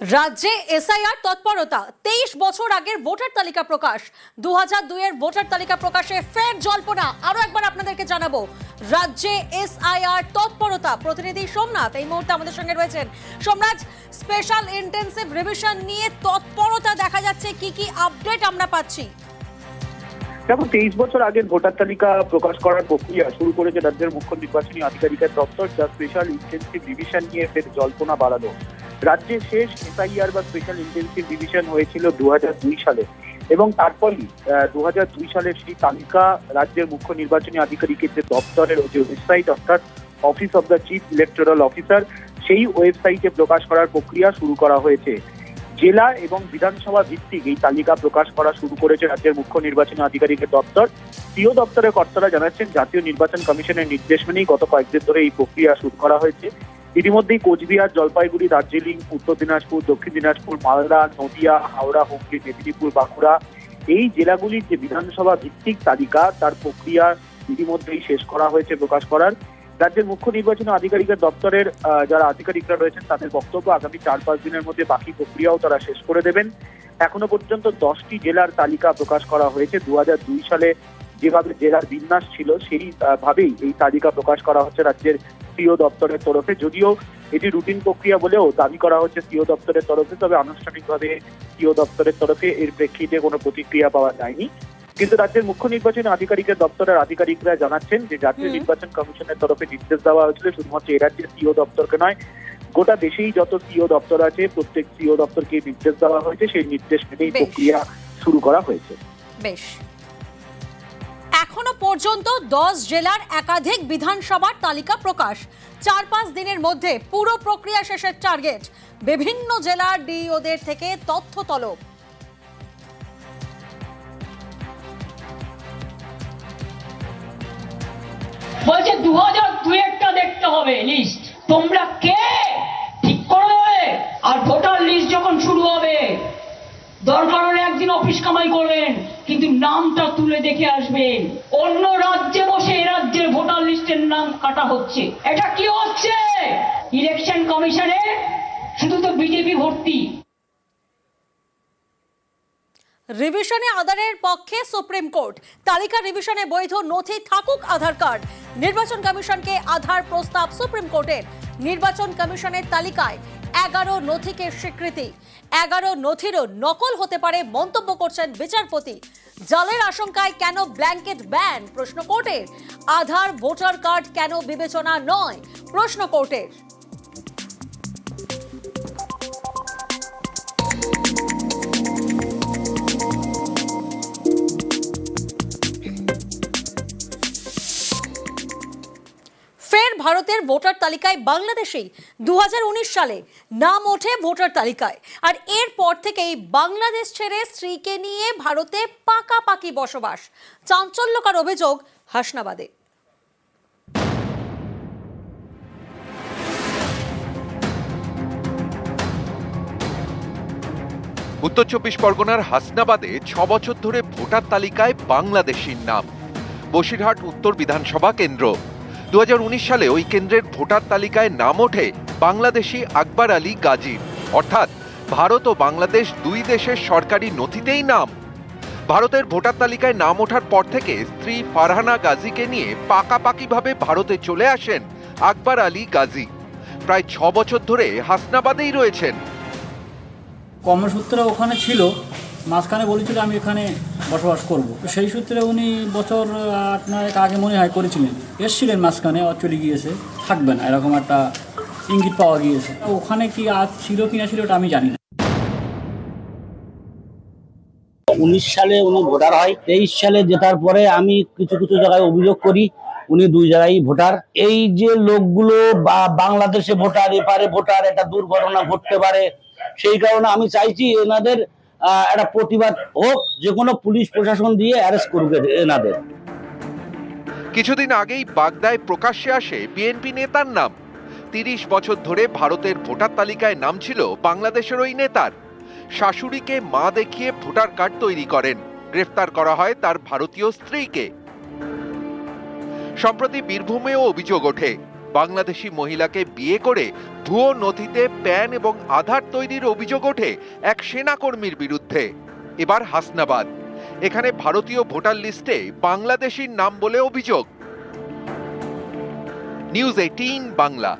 রাজ্যে এসআইআর তৎপরতা। তেইশ বছর আগের ভোটার তালিকা প্রকাশ। দু দুইয়ের ভোটার তালিকা প্রকাশে ফের জল্পনা। আরও একবার আপনাদেরকে জানাব। রাজ্যে এসআইআর তৎপরতা। প্রতিনিধি সোমনাথ এই মুহূর্তে আমাদের সঙ্গে রয়েছেন। সোমনাথ, স্পেশাল ইন্টেন্সিভ রিভিশন নিয়ে তৎপরতা দেখা যাচ্ছে। কি কি আপডেট আমরা পাচ্ছি? দেখো, তেইশ বছর আগের ভোটার তালিকা প্রকাশ করার প্রক্রিয়া শুরু করেছে রাজ্যের মুখ্য নির্বাচনী আধিকারিকের দপ্তর, যা স্পেশাল ইন্টেন্সিভ ডিভিশন নিয়ে ফের জল্পনা বাড়ালো। রাজ্যে শেষ এসআইআর বা স্পেশাল ইন্টেন্সিভ ডিভিশন হয়েছিল দুহাজার দুই সালে। এবং তারপরই দু সালের সেই তালিকা রাজ্যের মুখ্য নির্বাচনী আধিকারিকের যে দপ্তরের যে ওয়েবসাইট অর্থাৎ office of the chief electoral officer সেই ওয়েবসাইটে প্রকাশ করার প্রক্রিয়া শুরু করা হয়েছে। জেলা এবং বিধানসভা ভিত্তিক এই তালিকা প্রকাশ করা শুরু করেছে রাজ্যের মুখ্য নির্বাচনী আধিকারিকের দপ্তর। সিও দপ্তরের কর্তারা জানাচ্ছেন, জাতীয় নির্বাচন কমিশনের নির্দেশ মেনেই গত কয়েকদিন ধরে এই প্রক্রিয়া শুরু করা হয়েছে। ইতিমধ্যেই কোচবিহার, জলপাইগুড়ি, দার্জিলিং, উত্তর দিনাজপুর, দক্ষিণ দিনাজপুর, মালদা, নদিয়া, হাওড়া, হুগলি, মেদিনীপুর, বাঁকুড়া এই জেলাগুলির যে বিধানসভা ভিত্তিক তালিকা, তার প্রক্রিয়া ইতিমধ্যেই শেষ করা হয়েছে, প্রকাশ করার। রাজ্যের মুখ্য নির্বাচন আধিকারিকের দপ্তরের যারা আধিকারিকরা রয়েছেন, তাদের বক্তব্য আগামী চার পাঁচ দিনের মধ্যে বাকি প্রক্রিয়াও তারা শেষ করে দেবেন। এখনও পর্যন্ত দশটি জেলার তালিকা প্রকাশ করা হয়েছে। দু সালে যেভাবে জেলার বিন্যাস ছিল, সেই ভাবেই এই তালিকা প্রকাশ করা হচ্ছে রাজ্যের সিও দপ্তরের তরফে যদিও এটি রুটিন প্রক্রিয়া বলেও দাবি করা হচ্ছে সিও দপ্তরের তরফে তবে আনুষ্ঠানিকভাবে সিও দপ্তরের তরফে এর প্রেক্ষিতে কোনো প্রতিক্রিয়া পাওয়া যায়নি। কিন্তু রাজ্যের মুখ্য নির্বাচনী আধিকারিকের দপ্তরের আধিকারিকরা জানাচ্ছেন যে জাতীয় নির্বাচন কমিশনের তরফে নির্দেশ দেওয়া হয়েছিল শুধুমাত্র এ রাজ্যের সিও দপ্তরকে নয় গোটা দেশেই যত সিও দপ্তর আছে প্রত্যেক সিও দপ্তরকে নির্দেশ দেওয়া হয়েছে। সেই নির্দেশ মেনেই প্রক্রিয়া শুরু করা হয়েছে। বেশ। পর্যন্ত দশ জেলার একাধিক বিধানসভার তালিকা প্রকাশ। চার পাঁচ দিনের মধ্যে পুরো প্রক্রিয়া শেষের টার্গেট। বিভিন্ন জেলার ডিওদের থেকে তথ্য তলব। বলছে দু হাজার দুয়েরটা দেখতে হবে লিস্ট তোমরা কে? ঠিক করে দেবে। আর ভোটার লিস্ট যখন শুরু হবে দরকার হলে একদিন অফিস কামাই করবেন, কিন্তু নামটা তুলে দেখে আসবেন। অন্য রাজ্যে বসে এ রাজ্যের ভোটার লিস্টের নাম কাটা হচ্ছে। এটা কি হচ্ছে? ইলেকশন কমিশনে শুধু তো বিজেপি ভর্তি। রিভিশনে আধারের পক্ষে সুপ্রিম কোর্ট। তালিকা রিভিশনে বৈধ নথি থাকুক আধার কার্ড। নির্বাচন কমিশনকে আধার প্রস্তাব সুপ্রিম কোর্টের। নির্বাচন কমিশনের তালিকায় এগারো নথিকে স্বীকৃতি। এগারো নথিরও নকল হতে পারে মন্তব্য করছেন বিচারপতি। জলের আশঙ্কায় কেন ব্ল্যাঙ্কেট ব্যান? প্রশ্ন কোর্টের। আধার, ভোটার কার্ড কেন বিবেচনা নয়? প্রশ্ন কোর্টের। ভারতের ভোটার তালিকায় বাংলাদেশেই দু হাজার উনিশ সালে নাম ওঠে ভোটার তালিকায়। আর এরপর থেকেই বাংলাদেশ ছেড়ে স্ত্রীকে নিয়ে ভারতে পাকাপাকি বসবাস। চাঞ্চল্যকর অভিযোগ হাসনাবাদে। উত্তর চব্বিশ পরগনার হাসনাবাদে ছ বছর ধরে ভোটার তালিকায় বাংলাদেশির নাম। বসিরহাট উত্তর বিধানসভা কেন্দ্র। দুহাজার উনিশ সালে ওই কেন্দ্রের ভোটার তালিকায় নাম ওঠে বাংলাদেশি আকবর আলী গাজীর। অর্থাৎ ভারত ও বাংলাদেশ দুই দেশের সরকারি নথিতেই নাম। ভারতের ভোটার তালিকায় নাম ওঠার পর থেকে স্ত্রী ফারহানা গাজীকে নিয়ে পাকাপাকিভাবে ভারতে চলে আসেন আকবর আলী গাজী। প্রায় ছ বছর ধরে হাসনাবাদেই রয়েছেন। কর্মসূত্রে ওখানে ছিল মাঝখানে বলেছিল আমি এখানে বসবাস করব। তো সেই সূত্রে উনি বছর আট নয়েক আগে মনে হয় করেছিলেন। এসছিলেন মাঝখানে চলে গিয়েছে। থাকবে না, এরকম একটা ইঙ্গিত পাওয়া গিয়েছে। ওখানে কি আজ ছিল কি না ছিল ওটা আমি জানি না। উনিশ সালে উনি ভোটার হয়, তেইশ সালে জেতার পরে আমি কিছু কিছু জায়গায় অভিযোগ করি, উনি দুই জায়গায় ভোটার। এই যে লোকগুলো বা বাংলাদেশে ভোটার, এপারে ভোটার, একটা দুর্ঘটনা ঘটতে পারে, সেই কারণে আমি চাইছি এনাদের একটা প্রতিবাদ হোক, যে কোনো পুলিশ প্রশাসন দিয়ে অ্যারেস্ট এদের- এনাদের। কিছুদিন আগেই বাগদায় প্রকাশ্যে আসে বিএনপি নেতার নাম। তিরিশ বছর ধরে ভারতের ভোটার তালিকায় নাম ছিল বাংলাদেশের ওই নেতার। শাশুড়িকে মা দেখিয়ে ভোটার কার্ড তৈরি করেন। গ্রেফতার করা হয় তার ভারতীয় স্ত্রীকে। সম্প্রতি বীরভূমেও অভিযোগ ওঠে। বাংলাদেশি মহিলাকে বিয়ে করে ভুয়ো নথিতে প্যান এবং আধার তৈরির অভিযোগ ওঠে এক সেনাকর্মীর বিরুদ্ধে। এবার হাসনাবাদ। এখানে ভারতীয় ভোটার লিস্টে বাংলাদেশির নাম বলে অভিযোগ। News Eighteen Bangla.